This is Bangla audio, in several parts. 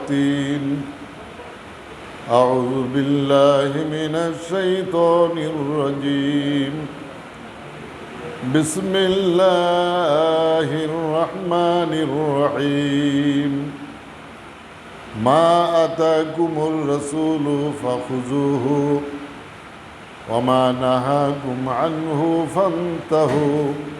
والتين أعوذ بالله من الشيطان الرجيم. بسم الله الرحمن الرحيم. ما أتاكم الرسول فخذوه وما نهاكم عنه فانتهوا.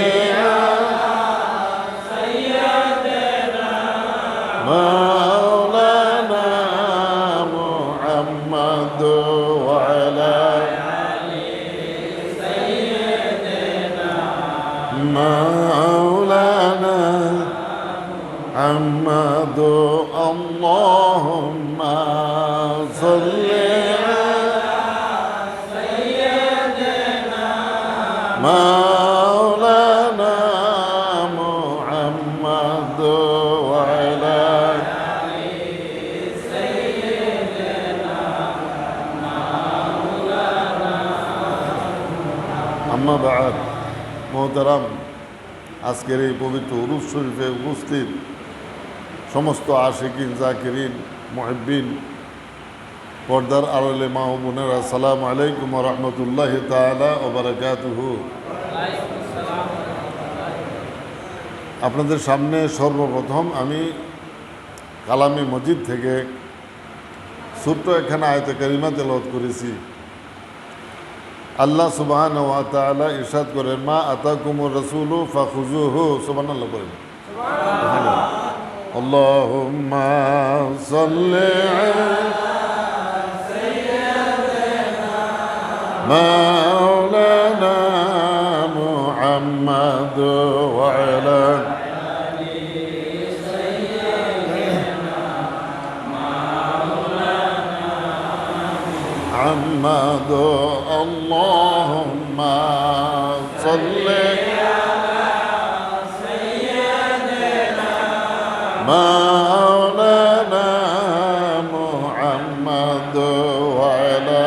مولانا محمد وعلى مولانا محمد اللهم صل مولانا বাদ মোহতারাম, আজকের এই পবিত্র উরুস শরীফে উপস্থিত সমস্ত আশিকিন, জাকিরিন মহিবিন পর্দার আড়লে মা ও বোনেরা সালাম আলাইকুম রহমতুল্লাহ তালা ও বারাকাতুহু। আপনাদের সামনে সর্বপ্রথম আমি কালামি মসজিদ থেকে ছোট্ট এখানে আয়তে কারিমা তেলত করেছি। আল্লাহ সুবাহান ওয়া তাআলা ইরশাদ করেন মা আতাকুমুর রাসূলু ফাখুজুহু সুবহানাল্লাহ করেন আল্লাহুম্মা সাল্লি مولانا محمد وعلى محمد اللهم صل مولانا محمد وعلى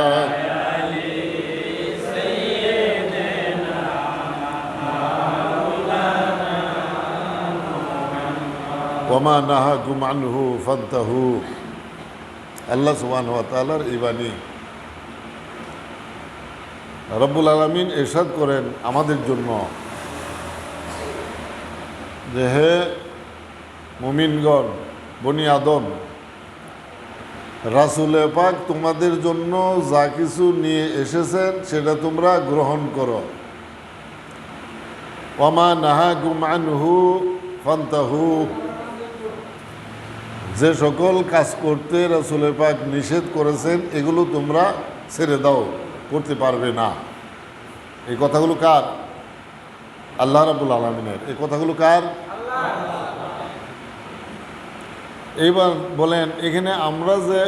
ওমা নাহাকুম আনহু ফান্তাহু আল্লাহ সুবহান ওয়া তাআলার এই বাণী রব্বুল আলমিন এরশাদ করেন আমাদের জন্য যে হে মুমিনগণ, বনি আদম, রাসুলে পাক তোমাদের জন্য যা কিছু নিয়ে এসেছেন সেটা তোমরা গ্রহণ করো। ওমা নাহাকুম আনহু ফান্তাহু। যে সকল কাজ করতে রাসুলের পাক নিষেধ করেছেন, এগুলো তোমরা ছেড়ে দাও। করতে পারবে না। এই কথাগুলো কার? আল্লাহ রাবুল আলমিনের। এই কথাগুলো কার? এইবার বলেন, এখানে আমরা যে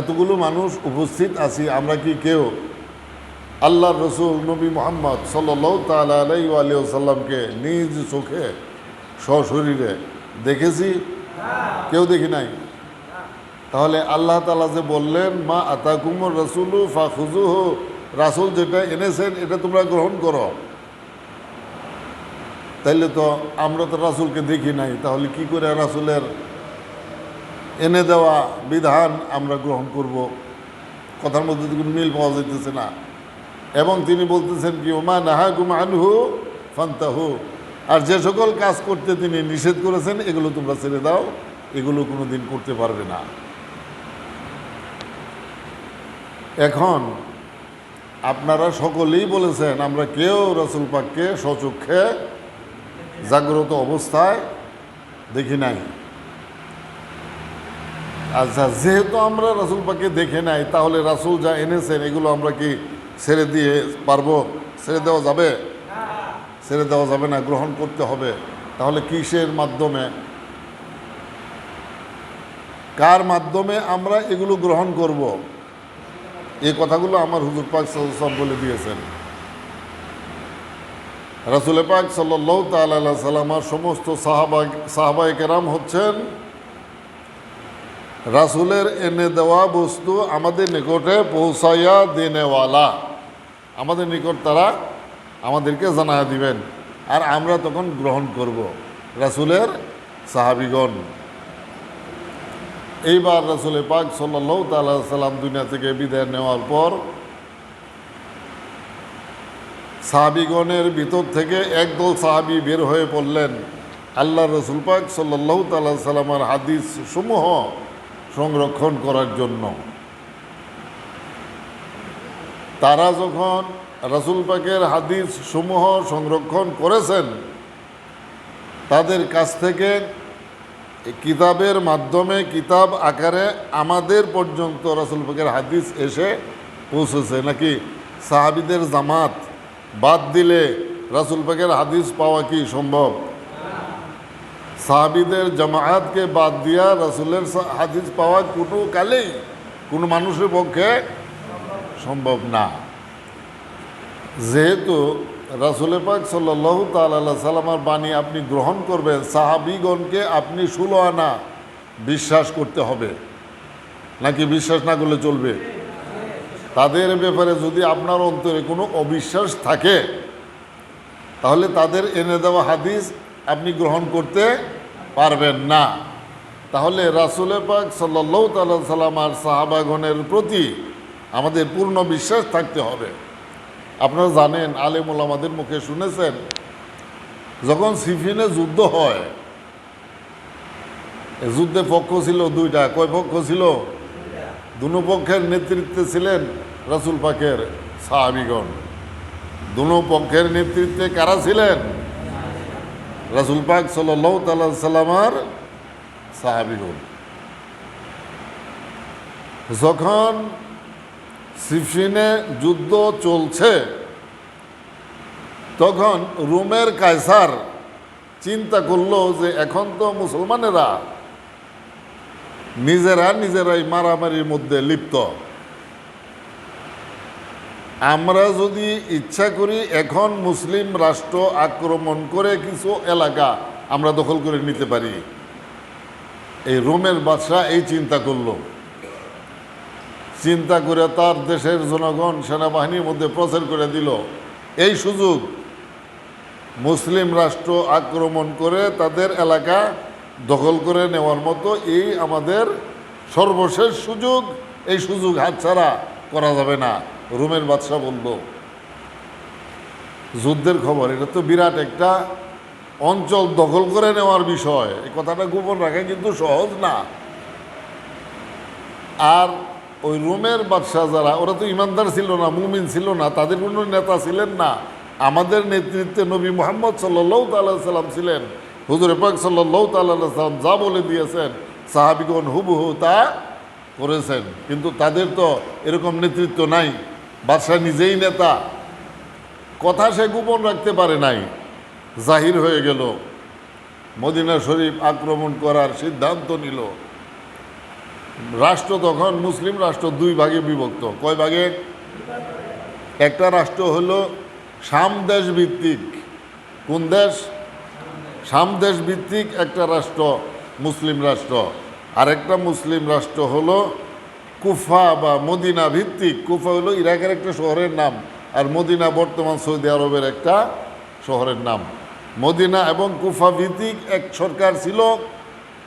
এতগুলো মানুষ উপস্থিত আছি, আমরা কি কেউ? আল্লাহ রসুল নবী মোহাম্মদ সাল্লাহ তালা আলাই আলী সাল্লামকে নিজ চোখে, সশরীরে দেখেছি? কেউ দেখি নাই? তাহলে আল্লাহ তালা যে বললেন, মা আতাকুমর রসুলু ফাখুজু রাসুল যেটা এনেছেন, এটা তোমরা গ্রহণ করো। তাইলে তো আমরা তো রাসুলকে দেখি নাই, তাহলে কি করে রাসুলের এনে দেওয়া বিধান আমরা গ্রহণ করব? কথার মধ্যে কোনো মিল পাওয়া যাইতেছে না। এবং তিনি বলতেছেন কি, ওমা নাহাকুম আনহু ফান্তাহু। আর যে সকল কাজ করতে তিনি নিষেধ করেছেন, এগুলো তোমরা ছেড়ে দাও, এগুলো কোনো দিন করতে পারবে না। এখন আপনারা সকলেই বলেছেন, আমরা কেউ রসুল পাককে সচক্ষে জাগ্রত অবস্থায় দেখি নাই। আচ্ছা যেহেতু আমরা রাসুল পাকে দেখে নাই, তাহলে রাসুল যা এনেছেন, এগুলো আমরা কি ছেড়ে দিয়ে পারব? ছেড়ে দেওয়া যাবে? ছেড়ে দেওয়া যাবে না, গ্রহণ করতে হবে। তাহলে কিসের মাধ্যমে? কার মাধ্যমে আমরা এগুলো গ্রহণ করব? এই কথাগুলো আমার হুজুর পাক সব বলে দিয়েছেন। রাসুল পাক সাল্লাহ তাল্লা সাল্লামার সমস্ত সাহাবা সাহাবাই কেরাম হচ্ছেন, রাসুলের এনে দেওয়া বস্তু আমাদের নিকটে পৌঁছাইয়া দেনেওয়ালা। আমাদের নিকট তারা আমাদেরকে জানা দিবেন। আর আমরা তখন গ্রহণ করব, রাসুলের সাহাবিগণ। এইবার রাসুল পাক সাল্লাহ তাল্লাহ সাল্লাম দুনিয়া থেকে বিদায় নেওয়ার পর সাহাবিগণের ভিতর থেকে একদল সাহাবি বের হয়ে পড়লেন। আল্লাহ রসুল পাক সাল্লাহ তাল্লাহ সাল্লামার হাদিস সমূহ সংরক্ষণ করার জন্য। তারা যখন রসুল পাকের হাদিস সমূহ সংরক্ষণ করেছেন, তাদের কাছ থেকে কিতাবের মাধ্যমে কিতাব আকারে আমাদের পর্যন্ত রসুল পাকের হাদিস এসে পৌঁছেছে। নাকি সাহাবিদের জামাত বাদ দিলে রাসুল পাকের হাদিস পাওয়া কি সম্ভব? সাহাবিদের জামায়াতকে বাদ দিয়া রাসুলের হাদিস পাওয়া কোনো কালেই কোনো মানুষের পক্ষে সম্ভব না। যেহেতু রাসুল পাক সাল্লাহ তাল্লাহ সাল্লামার বাণী আপনি গ্রহণ করবেন, সাহাবিগণকে আপনি ষোলো আনা বিশ্বাস করতে হবে। নাকি বিশ্বাস না করলে চলবে? তাদের ব্যাপারে যদি আপনার অন্তরে কোনো অবিশ্বাস থাকে, তাহলে তাদের এনে দেওয়া হাদিস আপনি গ্রহণ করতে পারবেন না। তাহলে রাসুলে পাক সাল্লাহ তাল্লাহ সাল্লাম আর সাহাবাগণের প্রতি আমাদের পূর্ণ বিশ্বাস থাকতে হবে। আপনারা জানেন আলেমুল আমাদের মুখে শুনেছেন, যখন সিফিনে যুদ্ধ হয় যুদ্ধে পক্ষ ছিল দুইটা। কয় পক্ষ ছিল? দুনো পক্ষের নেতৃত্বে ছিলেন রাসুল পাকের সাহাবিগণ। দুনো পক্ষের নেতৃত্বে কারা ছিলেন? রাসুল পাক সাল্লামার সাহাবিগণ। যখন সিফিনে যুদ্ধ চলছে। তখন রোমের কায়সার চিন্তা করল যে এখন তো মুসলমানেরা নিজেরা নিজেরাই মারামারির মধ্যে লিপ্ত। আমরা যদি ইচ্ছা করি এখন মুসলিম রাষ্ট্র আক্রমণ করে কিছু এলাকা আমরা দখল করে নিতে পারি। এই রোমের বাদশাহ এই চিন্তা করল। চিন্তা করে তার দেশের জনগণ সেনাবাহিনীর মধ্যে প্রচার করে দিল। এই সুযোগ মুসলিম রাষ্ট্র আক্রমণ করে তাদের এলাকা দখল করে নেওয়ার মতো এই আমাদের সর্বশেষ সুযোগ। এই সুযোগ হাতছাড়া করা যাবে না। রোমের বাদশাহ বলল, যুদ্ধের খবর, এটা তো বিরাট একটা অঞ্চল দখল করে নেওয়ার বিষয়। এই কথাটা গোপন রাখা কিন্তু সহজ না। আর ওই রোমের বাদশাহ যারা, ওরা তো ইমানদার ছিল না, মুমিন ছিল না, তাদের কোনো নেতা ছিলেন না। আমাদের নেতৃত্বে নবী মোহাম্মদ সাল্লাহ তাল্লাহ সাল্লাম ছিলেন। হুজুর পাক সাল্লাহ তাল্লাহ সাল্লাম যা বলে দিয়েছেন, সাহাবিগণ হুবহু তা করেছেন। কিন্তু তাদের তো এরকম নেতৃত্ব নাই। বাদশাহ নিজেই নেতা। কথা সে গোপন রাখতে পারে নাই। জাহির হয়ে গেল। মদিনা শরীফ আক্রমণ করার সিদ্ধান্ত নিল। রাষ্ট্র তখন মুসলিম রাষ্ট্র দুই ভাগে বিভক্ত। কয় ভাগে? একটা রাষ্ট্র হলো শাম দেশ ভিত্তিক। কোন দেশ? শাম দেশ ভিত্তিক একটা রাষ্ট্র, মুসলিম রাষ্ট্র। আরেকটা মুসলিম রাষ্ট্র হলো কুফা বা মদিনা ভিত্তিক। কুফা হলো ইরাকের একটা শহরের নাম আর মদিনা বর্তমান সৌদি আরবের একটা শহরের নাম। মদিনা এবং কুফা ভিত্তিক এক সরকার ছিল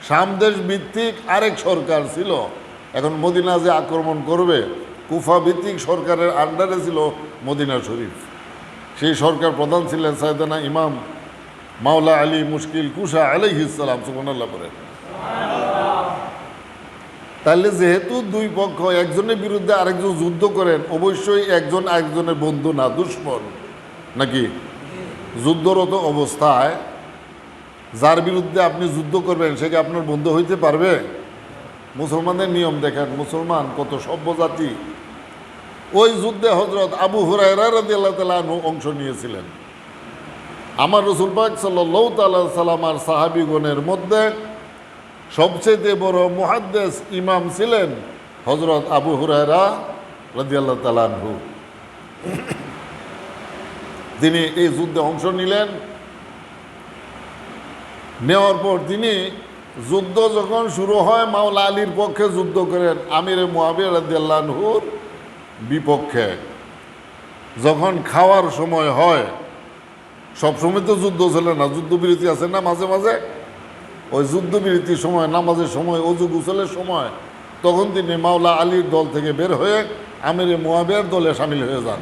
সামদেশ ভিত্তিক আরেক সরকার ছিল। এখন মদিনা যে আক্রমণ করবে, কুফা ভিত্তিক সরকারের আন্ডারে ছিল মদিনা শরীফ। সেই সরকার প্রধান ছিলেন সাইদানা ইমাম মাওলা আলী মুশকিল কুশা আলাইহিসালাম সুবহানাল্লাহ করে তাহলে যেহেতু দুই পক্ষ একজনের বিরুদ্ধে আরেকজন যুদ্ধ করেন, অবশ্যই একজন আরেকজনের বন্ধু না, দুশ্মন। নাকি? যুদ্ধরত অবস্থায় যার বিরুদ্ধে আপনি যুদ্ধ করবেন, সে কি আপনার বন্ধু হইতে পারবে? মুসলমানদের নিয়ম দেখেন, মুসলমান কত সভ্য জাতি ওই যুদ্ধে হজরত আবু আনহু অংশ নিয়েছিলেন। আমার রসুল পাক সাল্লাহ তাল্লাহ সাল্লাম আর সাহাবিগণের মধ্যে সবচেয়ে বড় মুহাদ্দেস ইমাম ছিলেন হজরত আবু হুরায়রা রাদিয়াল্লাহ তালানহু তিনি এই যুদ্ধে অংশ নিলেন। নেওয়ার পর তিনি যুদ্ধ যখন শুরু হয়, মাওলা আলীর পক্ষে যুদ্ধ করেন, আমির মোয়াবিয়া রাদিয়াল্লাহুর বিপক্ষে। যখন খাওয়ার সময় হয়, সবসময় তো যুদ্ধ চলে না, যুদ্ধবিরতি আছে না মাঝে মাঝে? ওই যুদ্ধবিরতির সময়, নামাজের সময়, অজু গুসলের সময়, তখন তিনি মাওলা আলীর দল থেকে বের হয়ে আমির মোয়াবিয়ার দলে সামিল হয়ে যান।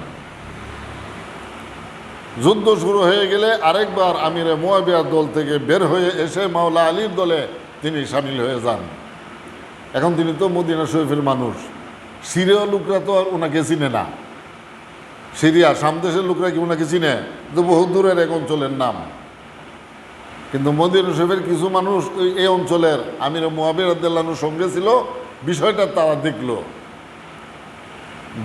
যুদ্ধ শুরু হয়ে গেলে আরেকবার আমিরে মোয়াবিয়ার দল থেকে বের হয়ে এসে মাওলা আলীর দলে তিনি সামিল হয়ে যান। এখন তিনি তো মদিনা শরীফের মানুষ। সিরিয়া লোকরা তো আর ওনাকে চিনে না। সিরিয়া সামদেশের লোকরা কি ওনাকে চিনে? তো বহু দূরের এক অঞ্চলের নাম। কিন্তু মদিনা শরীফের কিছু মানুষ এই অঞ্চলের আমির মোয়াবির আদাল্লানুর সঙ্গে ছিল। বিষয়টা তারা দেখল।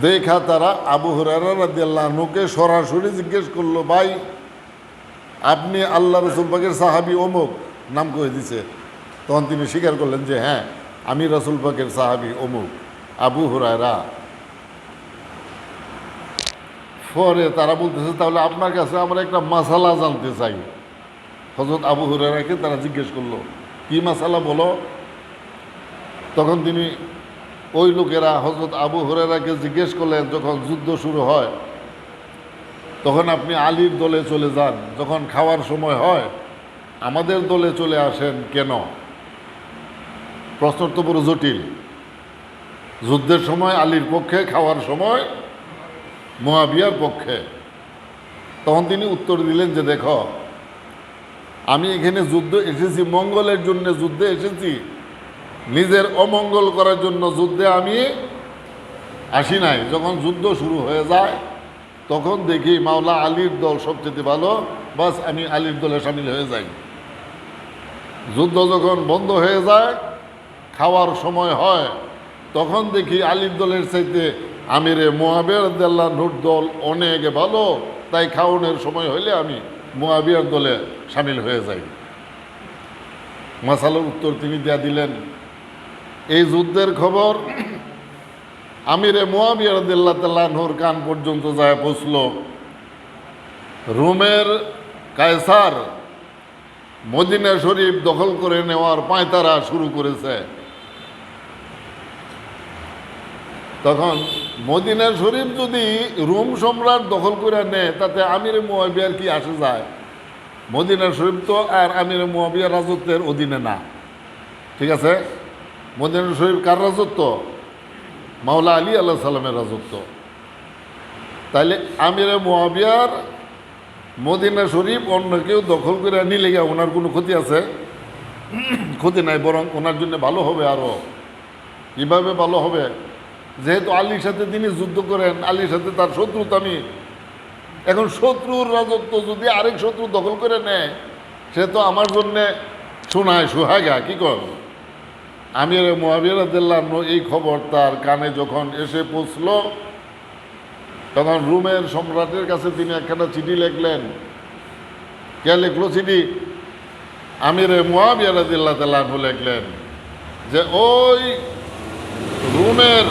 দেখা তারা আবু হরারা রাদিয়াল্লাহনুকে সরাসরি জিজ্ঞেস করল, ভাই, আপনি আল্লাহ রসুল পাকের সাহাবি অমুক? নাম কয়ে দিছে। তখন তিনি স্বীকার করলেন যে হ্যাঁ আমি রসুল পাকের সাহাবি অমুক, আবু হুরায়রা। পরে তারা বলতেছে, তাহলে আপনার কাছে আমরা একটা মাসালা জানতে চাই। হজরত আবু হুরায়রাকে তারা জিজ্ঞেস করল, কি মাসালা বলো? তখন তিনি ওই লোকেরা হজরত আবু হরেরাকে জিজ্ঞেস করলেন, যখন যুদ্ধ শুরু হয়, তখন আপনি আলীর দলে চলে যান। যখন খাওয়ার সময় হয়, আমাদের দলে চলে আসেন কেন? প্রশ্ন তো বড় জটিল। যুদ্ধের সময় আলীর পক্ষে, খাওয়ার সময় মহাবিয়ার পক্ষে। তখন তিনি উত্তর দিলেন যে, দেখো, আমি এখানে যুদ্ধ এসেছি, মঙ্গলের জন্য যুদ্ধে এসেছি। নিজের অমঙ্গল করার জন্য যুদ্ধে আমি আসি নাই। যখন যুদ্ধ শুরু হয়ে যায়, তখন দেখি মাওলা আলীর দল সবচেয়ে ভালো। বাস আমি আলীর দলে সামিল হয়ে যাই। যুদ্ধ যখন বন্ধ হয়ে যায়, খাওয়ার সময় হয়, তখন দেখি আলীর দলের চাইতে আমিরে মোয়াবিয়ার দেল্লানুর দল অনেক ভালো। তাই খাওয়ানোর সময় হইলে আমি মোয়াবিয়ার দলে সামিল হয়ে যাই। মাসালার উত্তর তিনি দেয়া দিলেন। এই যুদ্ধের খবর? আমিরে মোয়াবিয়া রদিল্লা তাল্লাহর কান পর্যন্ত যায় পৌঁছল। রোমের কায়সার মদিনা শরীফ দখল করে নেওয়ার পায়তারা শুরু করেছে। তখন মদিনা শরীফ যদি রোম সম্রাট দখল করে নেয়, তাতে আমির মোয়াবিয়ার কি আসে যায়? মদিনা শরীফ তো আর আমির মোয়াবিয়ার রাজত্বের অধীনে না। ঠিক আছে? মদিনা শরীফ কার রাজত্ব? মাওলা আলী আল্লাহ সাল্লামের রাজত্ব। তাইলে আমিরে মোয়াবিয়ার মদিনা শরীফ অন্য কেউ দখল করে নিলে গিয়ে ওনার কোনো ক্ষতি আছে? ক্ষতি নাই, বরং ওনার জন্য ভালো হবে আরও কীভাবে ভালো হবে? যেহেতু আলীর সাথে তিনি যুদ্ধ করেন, আলীর সাথে তার শত্রুতা আমি এখন শত্রুর রাজত্ব যদি আরেক শত্রু দখল করে নেয়, সে তো আমার জন্যে শোনায় সোহাগা কী কর আমির মোয়াবিরাদ্দাল্লাহ এই খবর তার কানে যখন এসে পৌঁছল, তখন রুমের সম্রাটের কাছে তিনি একখানা চিঠি লিখলেন। কে লিখলো চিঠি? আমির মোয়াবিয়ারাদিল্লাহ তাল্লাহ লিখলেন যে, ওই রুমের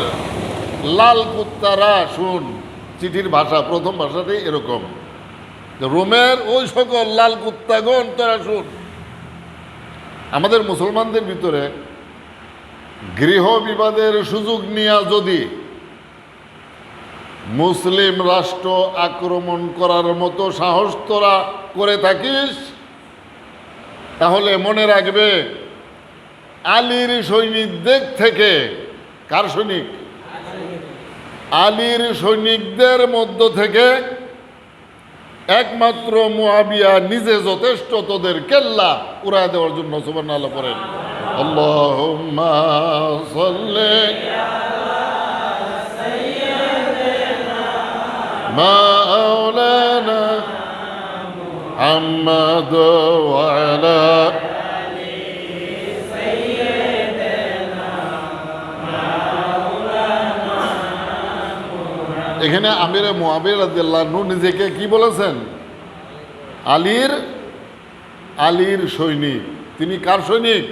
লাল কুত্তারা শুন চিঠির ভাষা, প্রথম ভাষাটাই এরকম। রোমের ওই সকল লাল কুত্তাগণ, তারা শুন। আমাদের মুসলমানদের ভিতরে গৃহ বিবাদের সুযোগ নিয়ে যদি মুসলিম রাষ্ট্র আক্রমণ করার মতো সাহস তোরা করে থাকিস, তাহলে মনে রাখবে আলীর সৈনিকদের থেকে, কার সৈনিক? আলীর সৈনিকদের মধ্য থেকে একমাত্র মুয়াবিয়া নিজে যথেষ্ট তোদের কেল্লা উড়ায় দেওয়ার জন্য সুবর্ণ আল্লাহ পড়েন আল্লাহুম্মা সাল্লি মাওলানা محمد وعلى এখানে আমিরে মোয়াবির রাদিয়াল্লাহু নিজেকে কি বলেছেন? আলীর আলীর সৈনিক। তিনি কার সৈনিক?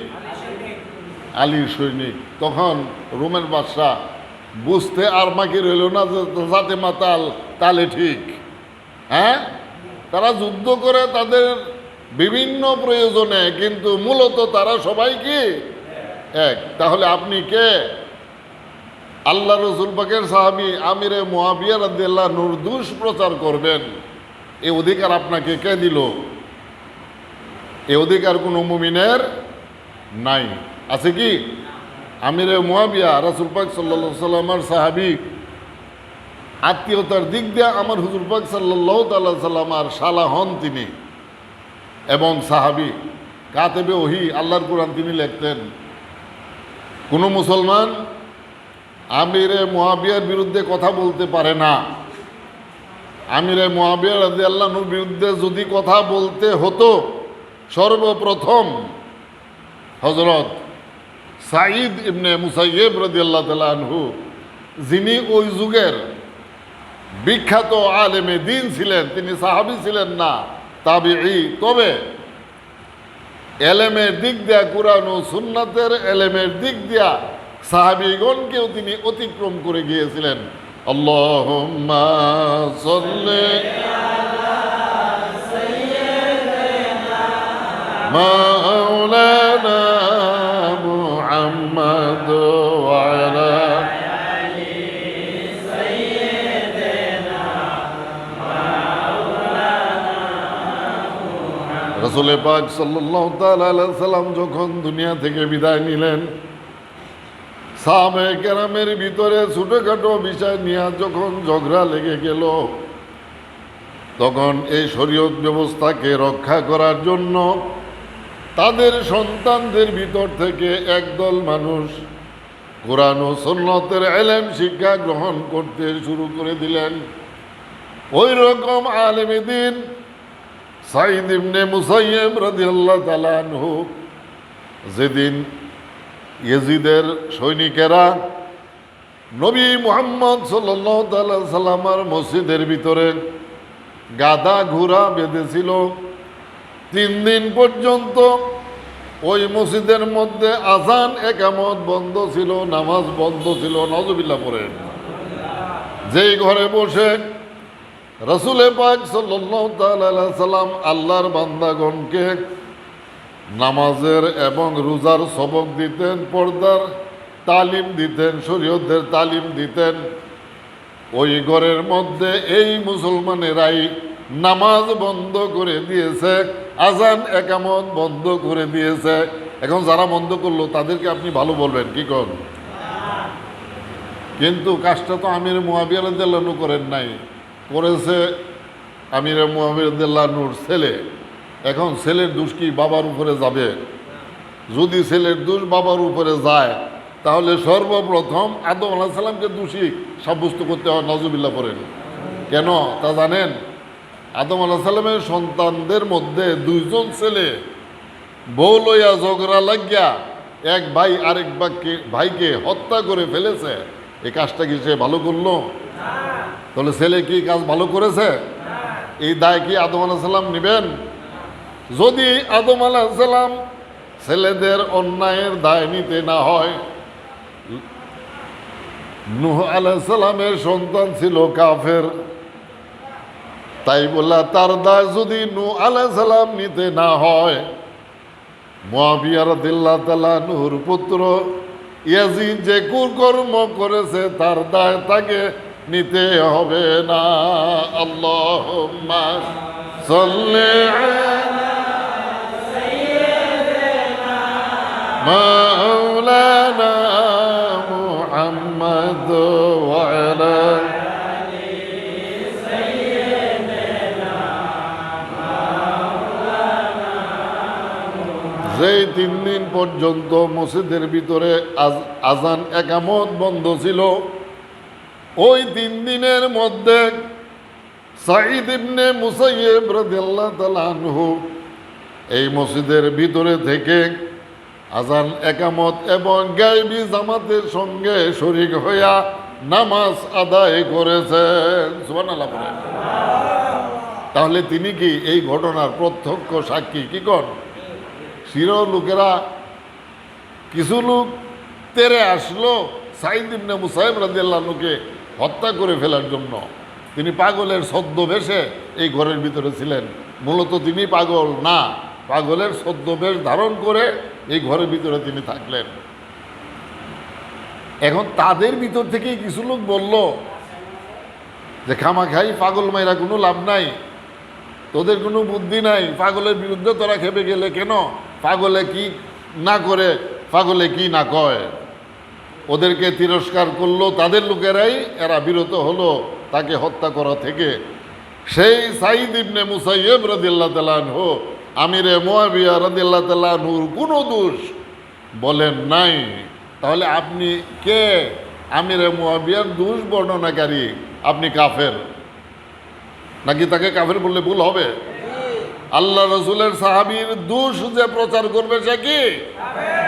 আলীর সৈনিক। তখন রোমের বাদশাহ বুঝতে আর মাকে রইল না যাতে মাতাল তালে ঠিক। হ্যাঁ? তারা যুদ্ধ করে তাদের বিভিন্ন প্রয়োজনে, কিন্তু মূলত তারা সবাই কি? এক। তাহলে আপনি কে? আল্লাহ রসুল পাকের সাহাবি আমিরে মোয়াবিয়া রাদিয়াল্লাহ নূর দুষ প্রচার করবেন। এই অধিকার আপনাকে কে দিল? এ অধিকার কোনো মুমিনের নাই। আছে কি? আমিরে মোয়াবিয়া রাসুল পাক সাল্লা সাল্লামার সাহাবি আত্মীয়তার দিক দিয়ে আমার হুজুর পাক সাল্লাহ তাল্লাহ সাল্লামার শালা হন তিনি এবং সাহাবি। কাতেবে ওহি, আল্লাহর কোরআন তিনি লিখতেন। কোনো মুসলমান আমিরে মোয়াবিয়ার বিরুদ্ধে কথা বলতে পারে না। আমিরে মোয়াবিয়া রাজি আল্লাহর বিরুদ্ধে যদি কথা বলতে হতো, সর্বপ্রথম হজরত সাঈদ ইবনে মুসাইয়েব রাজি আল্লাহ তালহু যিনি ওই যুগের বিখ্যাত আলেমে দিন ছিলেন, তিনি সাহাবি ছিলেন না, তাবিঈ। তবে এলেমের দিক দিয়া কোরআন ও সুন্নাতের এলেমের দিক দিয়া সাহাবিগণকেও তিনি অতিক্রম করে গিয়েছিলেন আল্লাহুম্মা সাল্লি মাওলানা মুহাম্মদ ওয়া আলা রসুল পাক সাল্লাম যখন দুনিয়া থেকে বিদায় নিলেন সাহাবে কেরামের ভিতরে ছোটোখাটো বিষয় নিয়ে যখন ঝগড়া লেগে গেল, তখন এই শরীয়ত ব্যবস্থাকে রক্ষা করার জন্য তাদের সন্তানদের ভিতর থেকে একদল মানুষ কোরআন ও সন্ন্যতের এলেম শিক্ষা গ্রহণ করতে শুরু করে দিলেন। ওই রকম আলেমী দিন সাইদ ইবনে মুসাইয়েব রাদিয়াল্লাহু তাআলা আনহু যেদিন ইয়েজিদের সৈনিকেরা নবী মুহাম্মদ সাল্লামার মসজিদের ভিতরে গাদা ঘোড়া বেঁধেছিল। তিন দিন পর্যন্ত ওই মসজিদের মধ্যে আজান, একামত বন্ধ ছিল, নামাজ বন্ধ ছিল নজবিল্লা পরে যেই ঘরে বসে রসুলে পাক সাল্লাম আল্লাহর বান্দাগণকে নামাজের এবং রোজার সবক দিতেন, পর্দার তালিম দিতেন, শরীয়তের তালিম দিতেন। ওই ঘরের মধ্যে এই মুসলমানেরাই নামাজ বন্ধ করে দিয়েছে, আজান একামত বন্ধ করে দিয়েছে। এখন যারা বন্ধ করল, তাদেরকে আপনি ভালো বলবেন, কি কর কিন্তু কাজটা তো আমির রাদিয়াল্লাহু করেন নাই। করেছে আমির মুহাম্মদুল্লাহ নূর ছেলে। এখন ছেলের দোষ কি বাবার উপরে যাবে? যদি ছেলের দোষ বাবার উপরে যায়, তাহলে সর্বপ্রথম আদম আলাহ সাল্লামকে দোষী সাব্যস্ত করতে হয় নজবিল্লা পড়েন। কেন? তা জানেন? আদম আলাহ সাল্লামের সন্তানদের মধ্যে দুইজন ছেলে। বউ লইয়া ঝগড়া লাগিয়া এক ভাই আরেক ভাইকে ভাইকে হত্যা করে ফেলেছে। এই কাজটা কি সে ভালো করল? তাহলে ছেলে কি কাজ ভালো করেছে? এই দায় কি আদম আলাহিসাল্লাম নেবেন? যদি আদম আলাহিসাল্লাম ছেলেদের অন্যায়ের দায় নিতে না হয়, নুহ আলাইসাল্লামের সন্তান ছিল কাফের। তাই বললা তার দায় যদি নু আলাইসাল্লাম নিতে না হয় মহাবিয়ার দিল্লা তালা নুহুর পুত্র ইয়াজিদ যে কুকর্ম করেছে, তার দায় তাকে নিতে হবে না। আল্লাহ সাল্লি مولانا محمد وعلى যেই তিন দিন পর্যন্ত মসজিদের ভিতরে আজ- আজান একামত বন্ধ ছিল ওই তিন দিনের মধ্যে সাঈদ ইবনে মুসাইয়েব রাদিয়াল্লাহু তাআলা আনহু এই মসজিদের ভিতরে থেকে আজান একামত এবং গাইবি জামাতের সঙ্গে শরিক হইয়া নামাজ আদায় করেছেন। বলেন। তাহলে তিনি কি এই ঘটনার প্রত্যক্ষ সাক্ষী? কি কর শির লোকেরা কিছু লোক তেরে আসলো সাইদ ইবনে মুসাইব রাদিয়াল্লাহুকে হত্যা করে ফেলার জন্য। তিনি পাগলের ছদ্মবেশে এই ঘরের ভিতরে ছিলেন। মূলত তিনি পাগল না। পাগলের ছদ্মবেশ ধারণ করে এই ঘরের ভিতরে তিনি থাকলেন। এখন তাদের ভিতর থেকেই কিছু লোক বলল যে, খামাখাই পাগল মাইরা কোনো লাভ নাই। তোদের কোনো বুদ্ধি নাই। পাগলের বিরুদ্ধে তোরা খেপে গেলে কেন? পাগলে কি না করে, পাগলে কি না কয়? ওদেরকে তিরস্কার করল তাদের লোকেরাই, এরা বিরত হলো তাকে হত্যা করা থেকে। সেই সাইদ ইবনে মুসাইব রদিল্লা তালানহু আমিরে মোয়াবিয়া রদিল্লা তালানহুর কোনো দোষ বলেন নাই। তাহলে আপনি কে? আমিরে মোয়াবিয়ার দোষ বর্ণনাকারী। আপনি কাফের। নাকি তাকে কাফের বললে ভুল হবে? আল্লাহ রসুলের সাহাবীর দোষ যে প্রচার করবে সে কি?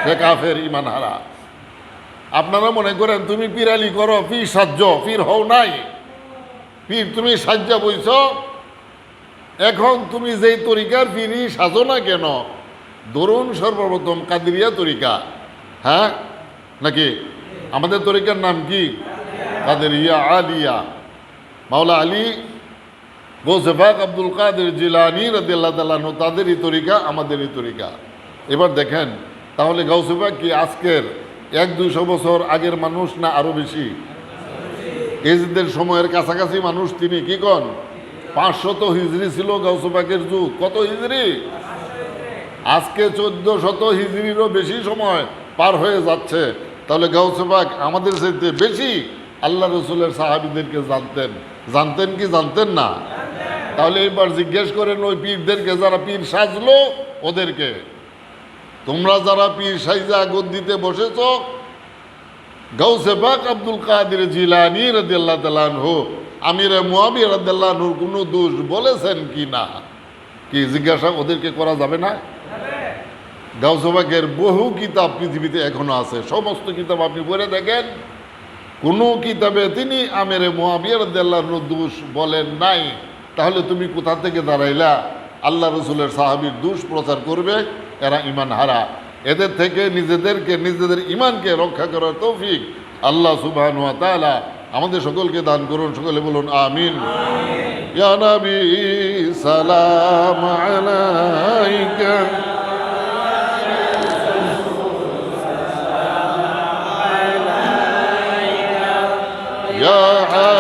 সে কাফের ইমান হারা আপনারা মনে করেন তুমি পিরালি করো, পীর সাহায্য পীর হও নাই। পীর, তুমি সাজ্জা বইছ। এখন তুমি যেই তরিকার ফিরি সাজো না কেন? ধরুন সর্বপ্রথম কাদিরিয়া তরিকা হ্যাঁ? নাকি? আমাদের তরিকার নাম কি? কাদেরিয়া আলিয়া। মাওলা আলী গোসেফাক আব্দুল কাদের জিলানি রদিল্লা তালানো তাদেরই তরিকা, আমাদেরই তরিকা। এবার দেখেন, তাহলে গৌসেফাক কি আজকের এক দুইশো বছর আগের মানুষ না আরও বেশি? এজিদের সময়ের কাছাকাছি মানুষ তিনি, কি কন? পাঁচশত হিজড়ি ছিল গৌসেফাকের যুগ। কত হিজড়ি আজকে চোদ্দ শত হিজড়িরও বেশি সময় পার হয়ে যাচ্ছে। তাহলে গাউসেবাক আমাদের সাথে বেশি আল্লাহ রসুলের সাহাবিদেরকে জানতেন। জানতেন কি জানতেন না? তাহলে এবার জিজ্ঞেস করেন ওই পীরদেরকে, যারা পীর সাজলো ওদেরকে, তোমরা যারা পীর সাইজা গদ্দিতে বসেছ? গৌসেবাক আব্দুল কাদের জিলানি রদিয়াল্লাহ তালানহু আমিরে মুয়াবি রদিয়াল্লাহনুর কোনো দোষ বলেছেন কি না? কি জিজ্ঞাসা ওদেরকে করা যাবে না? গাউসবাকের বহু কিতাব পৃথিবীতে এখনও আছে। সমস্ত কিতাব আপনি পড়ে দেখেন। কোনো কিতাবে তিনি আমেরে মহাবিয়ার দেল্লার দোষ বলেন নাই। তাহলে তুমি কোথা থেকে দাঁড়াইলা? আল্লাহ রসুলের সাহাবির দোষ প্রচার করবে, এরা ইমান হারা। এদের থেকে নিজেদেরকে, নিজেদের ইমানকে রক্ষা করার তৌফিক আল্লাহ সুবাহ আমাদের সকলকে দান করুন সকলে বলুন আমিন। ইয়া নবী সালাম আলাইকা। يا